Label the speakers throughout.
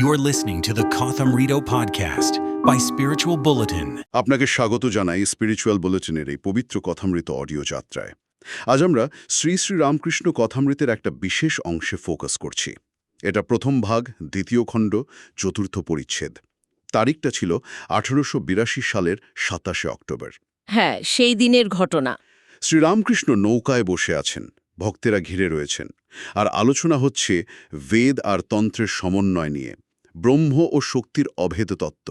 Speaker 1: You're listening to the Kotham Rito podcast by Spiritual Bulletin.
Speaker 2: আপনাকে স্বাগত জানাই spiritual বুলেটিনের এই পবিত্র কথামৃত অডিও যাত্রায়। আজ আমরা শ্রী শ্রী রামকৃষ্ণ কথামৃতের একটা বিশেষ অংশে ফোকাস করছি। এটা প্রথম ভাগ দ্বিতীয় খণ্ড চতুর্থ পরিচ্ছেদ। তারিখটা ছিল আঠারোশ বিরাশি সালের সাতাশে অক্টোবর।
Speaker 3: হ্যাঁ সেই দিনের ঘটনা।
Speaker 2: শ্রীরামকৃষ্ণ নৌকায় বসে আছেন ভক্তেরা ঘিরে রয়েছেন। আর আলোচনা হচ্ছে বেদ আর তন্ত্রের সমন্বয় নিয়ে। ব্রহ্ম ও শক্তির অভেদ তত্ত্ব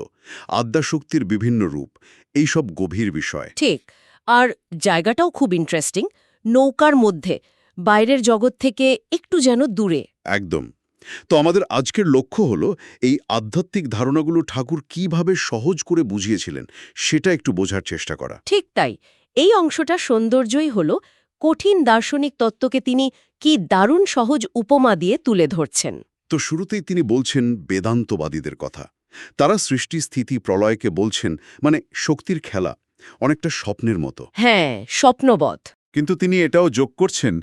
Speaker 2: আদ্যাশক্তির বিভিন্ন রূপ এইসব গভীর বিষয়।
Speaker 3: ঠিক আর জায়গাটাও খুব ইন্টারেস্টিং নৌকার মধ্যে বাইরের জগৎ থেকে একটু যেন দূরে।
Speaker 2: একদম। তো আমাদের আজকের লক্ষ্য হল এই আধ্যাত্মিক ধারণাগুলো ঠাকুর কীভাবে সহজ করে বুঝিয়েছিলেন সেটা একটু বোঝার চেষ্টা করা।
Speaker 3: ঠিক তাই এই অংশটা সৌন্দর্যই হল কঠিন দার্শনিক তত্ত্বকে তিনি কি দারুণ সহজ উপমা দিয়ে তুলে ধরছেন।
Speaker 2: তো শুরুতেই তিনি বলছেন বেদান্তবাদীদের কথা। তারা সৃষ্টি স্থিতি প্রলয়কে বলছেন মানে শক্তির খেলা অনেকটা স্বপ্নের মতো।
Speaker 3: হ্যাঁ স্বপ্নবধ।
Speaker 4: কিন্তু তিনি এটাও যোগ করছেন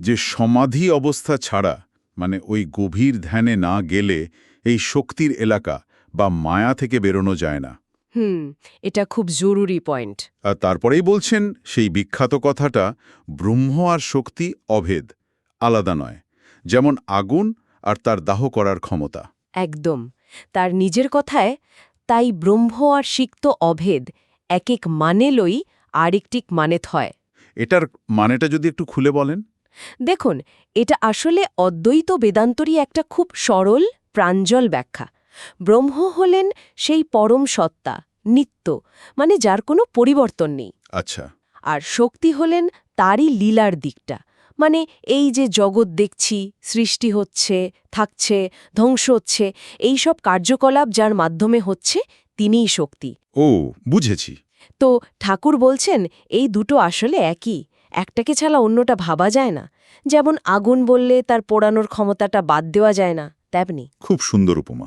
Speaker 4: যে সমাধি অবস্থা ছাড়া মানে ওই গভীর ধ্যানে না গেলে এই শক্তির এলাকা বা মায়া থেকে বেরোনো যায় না।
Speaker 3: হুম এটা খুব জরুরি পয়েন্ট।
Speaker 4: আর তারপরেই বলছেন সেই বিখ্যাত কথাটা ব্রহ্ম আর শক্তি অভেদ আলাদা নয়। যেমন আগুন আর তার দাহ করার ক্ষমতা।
Speaker 3: একদম। তার নিজের কথায় তাই ব্রহ্ম আর সিক্ত অভেদ এক এক মানে লই আরেকটিক মানেত হয়।
Speaker 4: এটার মানেটা যদি একটু খুলে বলেন।
Speaker 3: দেখুন এটা আসলে অদ্বৈত বেদান্তরই একটা খুব সরল প্রাঞ্জল ব্যাখ্যা। ব্রহ্ম হলেন সেই পরম সত্তা নিত্য মানে যার কোনো পরিবর্তন নেই।
Speaker 4: আচ্ছা।
Speaker 3: আর শক্তি হলেন তারই লীলার দিকটা। মানে এই যে জগৎ দেখছি সৃষ্টি হচ্ছে থাকছে ধ্বংস হচ্ছে এই সব কার্যকলাপ যার মাধ্যমে হচ্ছে তিনিই শক্তি।
Speaker 4: ও বুঝেছি।
Speaker 3: তো ঠাকুর বলছেন এই দুটো আসলে একই একটাকে ছাড়া অন্যটা ভাবা যায় না। যেমন আগুন বললে তার পোড়ানোর ক্ষমতাটা বাদ দেওয়া যায় না তেমনি।
Speaker 4: খুব সুন্দর উপমা।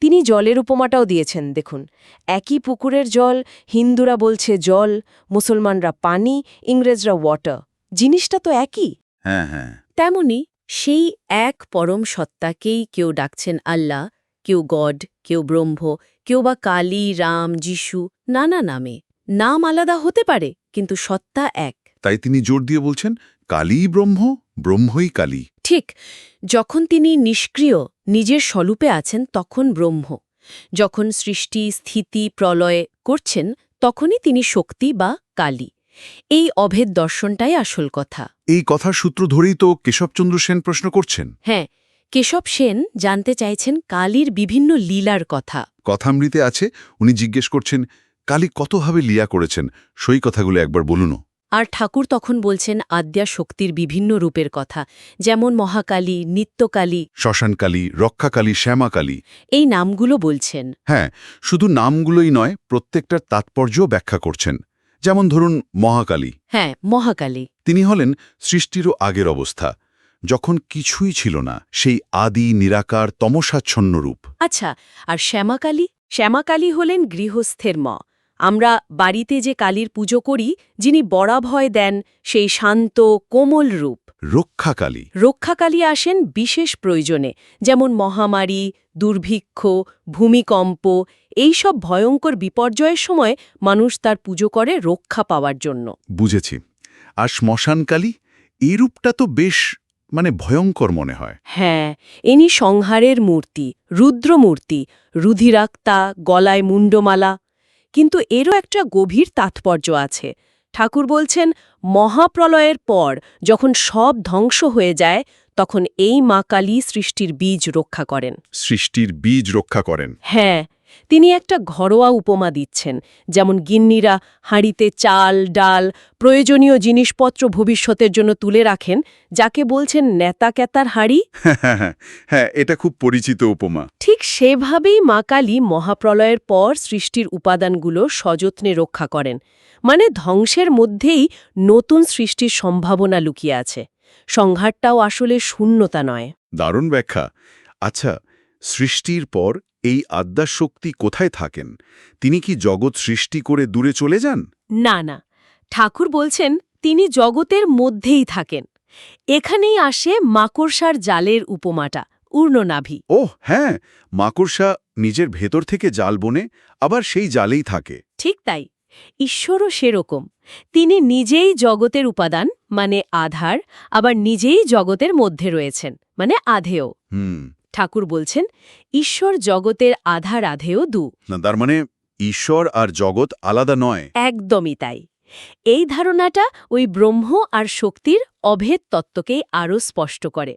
Speaker 3: তিনি জলের উপমাটাও দিয়েছেন দেখুন। একই পুকুরের জল হিন্দুরা বলছে জল মুসলমানরা পানি ইংরেজরা ওয়াটার জিনিসটা তো একই।
Speaker 4: হ্যাঁ হ্যাঁ।
Speaker 3: তেমনি সেই এক পরম সত্তাকেই কেউ ডাকছেন আল্লাহ কেউ গড কেউ ব্রহ্ম কেউ বা কালী রাম যিশু নানা নামে। নাম আলাদা হতে পারে কিন্তু সত্তা এক।
Speaker 4: তাই তিনি জোর দিয়ে বলছেন কালীই ব্রহ্ম ব্রহ্মই কালী।
Speaker 3: ঠিক যখন তিনি নিষ্ক্রিয় নিজের স্বরূপে আছেন তখন ব্রহ্ম। যখন সৃষ্টি স্থিতি প্রলয় করছেন তখনই তিনি শক্তি বা কালী। এই অভেদ দর্শনটাই আসল কথা।
Speaker 4: এই কথার সূত্র ধরেই তো কেশবচন্দ্র সেন প্রশ্ন করছেন।
Speaker 3: হ্যাঁ কেশব সেন জানতে চাইছেন কালীর বিভিন্ন লীলার কথা।
Speaker 4: কথামৃতে আছে উনি জিজ্ঞেস করছেন কালী কতভাবে লিয়া করেছেন? সই কথাগুলো একবার বলুনও
Speaker 3: আর ঠাকুর তখন বলছেন আদ্যা শক্তির বিভিন্ন রূপের কথা যেমন মহাকালী নিত্যকালী।
Speaker 4: শ্মশানকালী রক্ষাকালী শ্যামাকালী
Speaker 3: এই নামগুলো বলছেন।
Speaker 4: হ্যাঁ শুধু নামগুলোই নয় প্রত্যেকটার তাৎপর্যও ব্যাখ্যা করছেন। যেমন ধরুন মহাকালী।
Speaker 3: হ্যাঁ মহাকালী।
Speaker 4: তিনি হলেন সৃষ্টিরও আগের অবস্থা। যখন কিছুই ছিল না সেই আদি নিরাকার তমসাচ্ছন্ন রূপ।
Speaker 3: আচ্ছা আর শ্যামাকালী? শ্যামাকালী হলেন গৃহস্থের ম। আমরা বাড়িতে যে কালীর পুজো করি যিনি বরাভয় দেন সেই শান্ত কোমল রূপ।
Speaker 4: রক্ষাকালী
Speaker 3: রক্ষাকালী আসেন বিশেষ প্রয়োজনে যেমন মহামারী দুর্ভিক্ষ ভূমিকম্প এই সব ভয়ঙ্কর বিপর্যয়ের সময় মানুষ তার পুজো করে রক্ষা পাওয়ার জন্য।
Speaker 4: বুঝেছি। আর শ্মশানকালী এই রূপটা তো বেশ মানে ভয়ঙ্কর মনে হয়।
Speaker 3: হ্যাঁ ইনি সংহারের মূর্তি রুদ্রমূর্তি রুধিরাক্তা গলায় মুন্ডমালা কিন্তু এরও একটা গভীর তাৎপর্য আছে। ঠাকুর বলছেন মহাপ্রলয়ের পর যখন সব ধ্বংস হয়ে যায় তখন এই মা কালী সৃষ্টির বীজ রক্ষা করেন।
Speaker 4: সৃষ্টির বীজ রক্ষা করেন।
Speaker 3: হ্যাঁ তিনি একটা ঘরোয়া উপমা দিচ্ছেন যেমন গিন্নিরা হাঁড়িতে চাল ডাল প্রয়োজনীয় জিনিসপত্র ভবিষ্যতের জন্য তুলে রাখেন যাকে বলছেন নেতা ক্যাতার হাঁড়ি।
Speaker 4: হ্যাঁ এটা খুব পরিচিত উপমা।
Speaker 3: ঠিক সেভাবেই মা কালী মহাপ্রলয়ের পর সৃষ্টির উপাদানগুলো সযত্নে রক্ষা করেন মানে ধ্বংসের মধ্যেই নতুন সৃষ্টির সম্ভাবনা লুকিয়ে আছে। সংঘাতটাও আসলে শূন্যতা নয়।
Speaker 4: দারুণ ব্যাখ্যা। আচ্ছা সৃষ্টির পর এই আদ্যাশক্তি কোথায় থাকেন? তিনি কি জগৎ সৃষ্টি করে দূরে চলে যান?
Speaker 3: না না। ঠাকুর বলছেন তিনি জগতের মধ্যেই থাকেন। এখানেই আসে মাকড়সার জালের উপমাটা উর্ণনাভি।
Speaker 4: ও হ্যাঁ মাকড়সা নিজের ভেতর থেকে জাল বনে আবার সেই জালেই থাকে।
Speaker 3: ঠিক তাই। ঈশ্বরও সেরকম। তিনি নিজেই জগতের উপাদান মানে আধার আবার নিজেই জগতের মধ্যে রয়েছেন মানে আধেয়।
Speaker 4: হুম।
Speaker 3: ঠাকুর বলছেন ঈশ্বর জগতের আধার আধেয় দু।
Speaker 4: না তার মানে ঈশ্বর আর জগৎ আলাদা নয়।
Speaker 3: একদমই তাই। এই ধারণাটা ওই ব্রহ্ম আর শক্তির অভেদ তত্ত্বকেই আরও স্পষ্ট করে।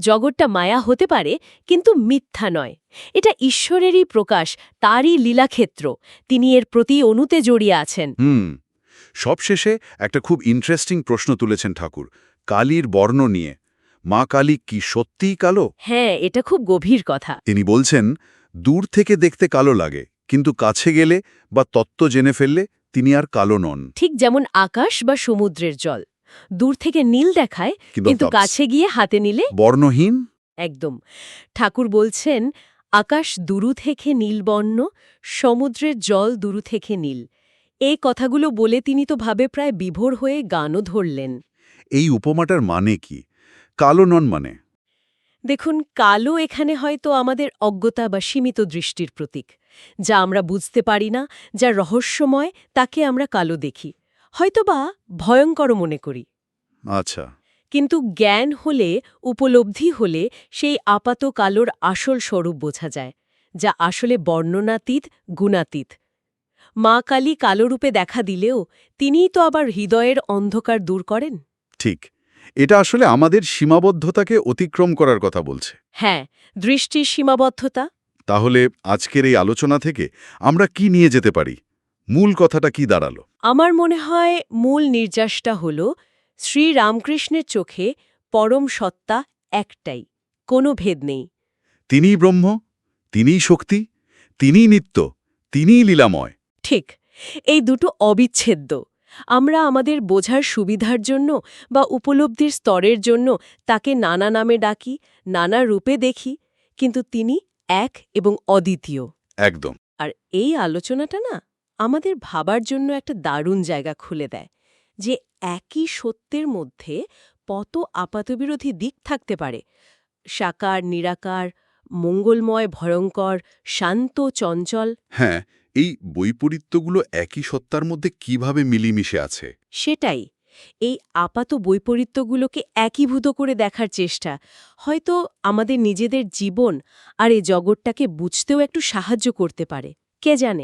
Speaker 3: জগৎটা মায়া হতে পারে কিন্তু মিথ্যা নয়। এটা ঈশ্বরেরই প্রকাশ তারই লীলাক্ষেত্র। তিনি এর প্রতি অনুতে জড়িয়ে আছেন।
Speaker 4: হুম। সবশেষে একটা খুব ইন্টারেস্টিং প্রশ্ন তুলেছেন ঠাকুর কালীর বর্ণ নিয়ে। মা কালী কি সত্যিই কালো?
Speaker 3: হ্যাঁ এটা খুব গভীর কথা।
Speaker 4: তিনি বলছেন দূর থেকে দেখতে কালো লাগে কিন্তু কাছে গেলে বা তত্ত্ব জেনে ফেললে তিনি আর কালো নন।
Speaker 3: ঠিক যেমন আকাশ বা সমুদ্রের জল। দূর থেকে নীল দেখায় কিন্তু কাছে গিয়ে হাতে নিলে
Speaker 4: বর্ণহীন?
Speaker 3: একদম। ঠাকুর বলছেন আকাশ দুরু থেকে নীলবর্ণ সমুদ্রের জল দুরু থেকে নীল। এই কথাগুলো বলে তিনি তো ভাবে প্রায় বিভোর হয়ে গানও ধরলেন।
Speaker 4: এই উপমাটার মানে কি? কালো নন মানে?
Speaker 3: দেখুন কালো এখানে হয়তো আমাদের অজ্ঞতা বা সীমিত দৃষ্টির প্রতীক যা আমরা বুঝতে পারি না যা রহস্যময় তাকে আমরা কালো দেখি। হয়তোবা ভয়ঙ্কর মনে করি।
Speaker 4: আচ্ছা।
Speaker 3: কিন্তু জ্ঞান হলে উপলব্ধি হলে সেই আপাত কালোর আসল স্বরূপ বোঝা যায় যা আসলে বর্ণনাতীত গুণাতীত। মা কালী কালোরূপে দেখা দিলেও তিনিই তো আবার হৃদয়ের অন্ধকার দূর করেন?
Speaker 4: ঠিক। এটা আসলে আমাদের সীমাবদ্ধতাকে অতিক্রম করার কথা বলছে।
Speaker 3: হ্যাঁ দৃষ্টির সীমাবদ্ধতা।
Speaker 4: তাহলে আজকের এই আলোচনা থেকে আমরা কি নিয়ে যেতে পারি? মূল কথাটা কি দাঁড়াল?
Speaker 3: আমার মনে হয় মূল নির্যাসটা হল শ্রী রামকৃষ্ণের চোখে পরম সত্তা একটাই কোনো ভেদ নেই।
Speaker 4: তিনিই ব্রহ্ম তিনিই শক্তি তিনিই নিত্য তিনিই লীলাময়।
Speaker 3: ঠিক এই দুটো অবিচ্ছেদ্য। আমরা আমাদের বোঝার সুবিধার জন্য বা উপলব্ধির স্তরের জন্য তাকে নানা নামে ডাকি নানা রূপে দেখি কিন্তু তিনি এক এবং অদ্বিতীয়।
Speaker 4: একদম।
Speaker 3: আর এই আলোচনাটা না আমাদের ভাবার জন্য একটা দারুণ জায়গা খুলে দেয় যে একই সত্যের মধ্যে কত আপাতবিরোধী দিক থাকতে পারে। সাকার নিরাকার মঙ্গলময় ভয়ঙ্কর শান্ত চঞ্চল।
Speaker 4: হ্যাঁ এই বৈপরীত্যগুলো একই সত্তার মধ্যে কীভাবে মিলিমিশে আছে?
Speaker 3: সেটাই। এই আপাত বৈপরীত্যগুলোকে একীভূত করে দেখার চেষ্টা। হয়তো আমাদের নিজেদের জীবন আর এই জগৎটাকে বুঝতেও একটু সাহায্য করতে পারে। কে জানে?